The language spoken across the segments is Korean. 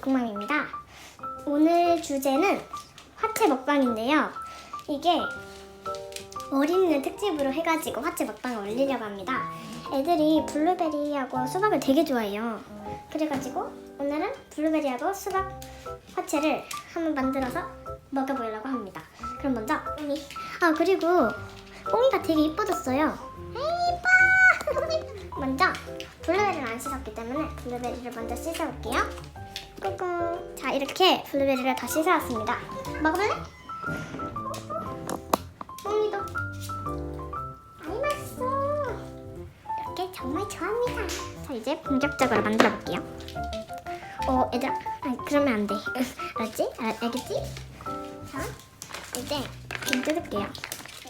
닭국맘입니다. 오늘 주제는 화채 먹방인데요. 이게 어린이날 특집으로 해가지고 화채 먹방을 올리려고 합니다. 애들이 블루베리하고 수박을 되게 좋아해요. 그래가지고 오늘은 블루베리하고 수박 화채를 한번 만들어서 먹어보려고 합니다. 그럼 먼저 꽁이. 아 그리고 꽁이가 되게 이뻐졌어요. 에이 이뻐. 먼저 블루베리를 안 씻었기 때문에 블루베리를 먼저 씻어볼게요. 꾹꾹. 자 이렇게 블루베리를 다 씻어왔습니다. 먹어볼래? 뽕이도. 아이 맛있어. 이렇게 정말 좋아합니다. 자 이제 본격적으로 만들어 볼게요. 어 얘들아, 아니 그러면 안 돼. 알았지? 알, 알겠지? 자 이제 좀 뜯을게요.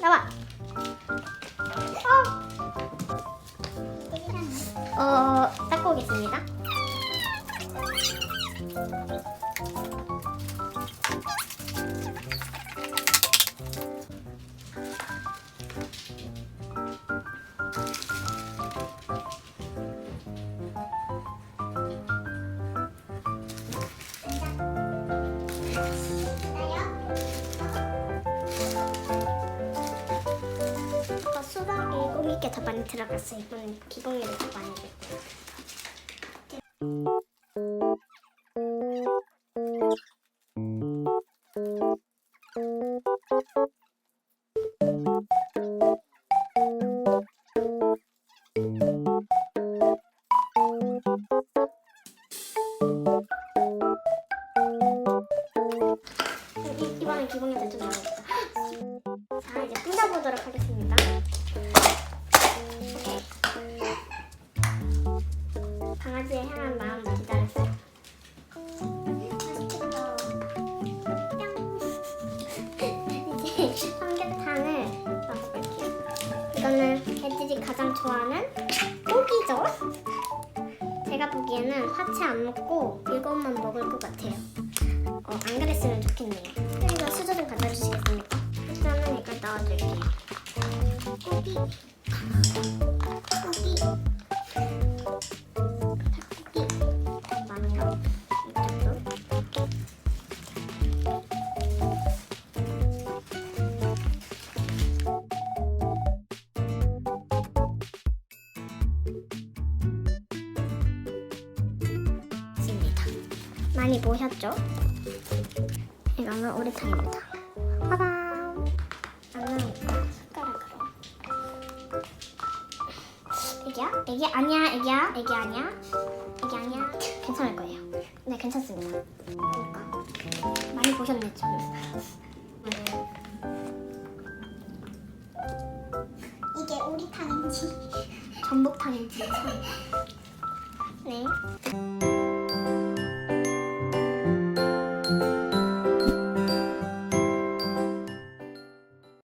나와. 어. 어 닦고 오겠습니다. 아까 수박이 고기게 더 많이 들어갔어. 이번엔 기본기를 더 많이 넣고. 이- 이번엔 기본기를 좀 넣어야겠다. 자 이제 끓여보도록 하겠습니다. 강아지의 향한 마음을 기다렸어요. 이제 삼계탕을 넣어볼게요. 이거는 애들이 가장 좋아하는 화채 안 먹고 이것만 먹을 것 같아요. 어, 안 그랬으면 좋겠네요. 그리고 수저 좀 갖다 주시겠습니까? 수저는 이걸 넣어줄게요. 고기. 많이 모셨죠? 이거는 오리탕입니다. 빠밤. 나는 숟가락으로. 애기야? 애기 아니야, 애기야, 애기 아니야, 애기 아니야. 괜찮을 거예요. 네, 괜찮습니다. 그러니까 많이 보셨네 좀. 이게 오리탕인지 전복탕인지 참. 네.